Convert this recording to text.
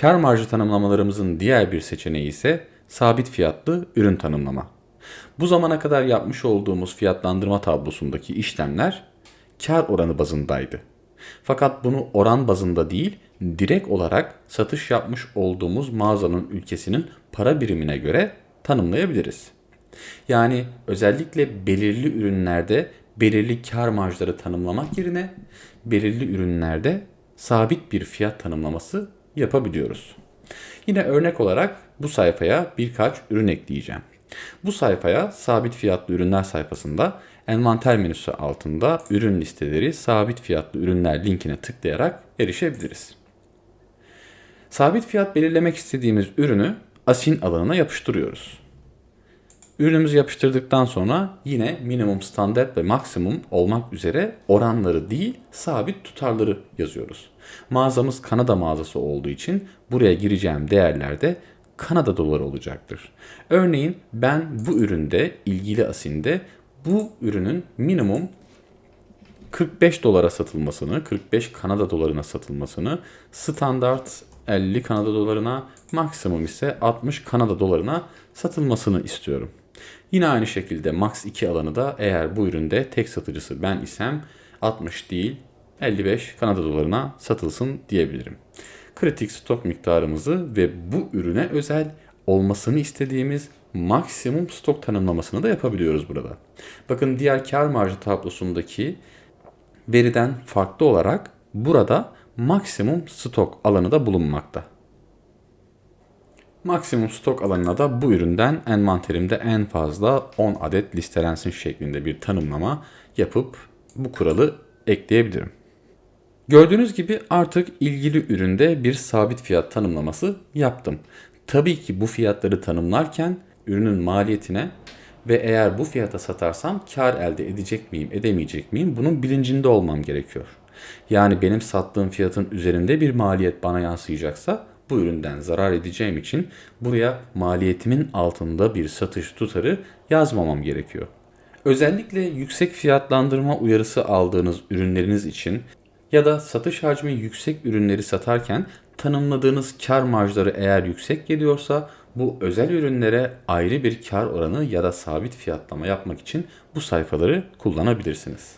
Kar marjı tanımlamalarımızın diğer bir seçeneği ise sabit fiyatlı ürün tanımlama. Bu zamana kadar yapmış olduğumuz fiyatlandırma tablosundaki işlemler kar oranı bazındaydı. Fakat bunu oran bazında değil, direkt olarak satış yapmış olduğumuz mağazanın ülkesinin para birimine göre tanımlayabiliriz. Yani özellikle belirli ürünlerde belirli kar marjları tanımlamak yerine belirli ürünlerde sabit bir fiyat tanımlaması yapabiliyoruz. Yine örnek olarak bu sayfaya birkaç ürün ekleyeceğim. Bu sayfaya sabit fiyatlı ürünler sayfasında envanter menüsü altında ürün listeleri sabit fiyatlı ürünler linkine tıklayarak erişebiliriz. Sabit fiyat belirlemek istediğimiz ürünü asin alanına yapıştırıyoruz. Ürünümüzü yapıştırdıktan sonra yine minimum, standart ve maksimum olmak üzere oranları değil sabit tutarları yazıyoruz. Mağazamız Kanada mağazası olduğu için buraya gireceğim değerler de Kanada doları olacaktır. Örneğin ben bu üründe ilgili asinde bu ürünün minimum 45 dolara satılmasını, 45 Kanada dolarına satılmasını, standart 50 Kanada dolarına, maksimum ise 60 Kanada dolarına satılmasını istiyorum. Yine aynı şekilde max 2 alanı da eğer bu üründe tek satıcısı ben isem 60 değil 55 Kanada dolarına satılsın diyebilirim. Kritik stok miktarımızı ve bu ürüne özel olmasını istediğimiz maksimum stok tanımlamasını da yapabiliyoruz burada. Bakın diğer kar marjı tablosundaki veriden farklı olarak burada maksimum stok alanı da bulunmakta. Maksimum stok alanına da bu üründen envanterimde en fazla 10 adet listelensin şeklinde bir tanımlama yapıp bu kuralı ekleyebilirim. Gördüğünüz gibi artık ilgili üründe bir sabit fiyat tanımlaması yaptım. Tabii ki bu fiyatları tanımlarken ürünün maliyetine ve eğer bu fiyata satarsam kar elde edecek miyim, edemeyecek miyim bunun bilincinde olmam gerekiyor. Yani benim sattığım fiyatın üzerinde bir maliyet bana yansıyacaksa bu üründen zarar edeceğim için buraya maliyetimin altında bir satış tutarı yazmamam gerekiyor. Özellikle yüksek fiyatlandırma uyarısı aldığınız ürünleriniz için ya da satış hacmi yüksek ürünleri satarken tanımladığınız kar marjları eğer yüksek geliyorsa bu özel ürünlere ayrı bir kar oranı ya da sabit fiyatlama yapmak için bu sayfaları kullanabilirsiniz.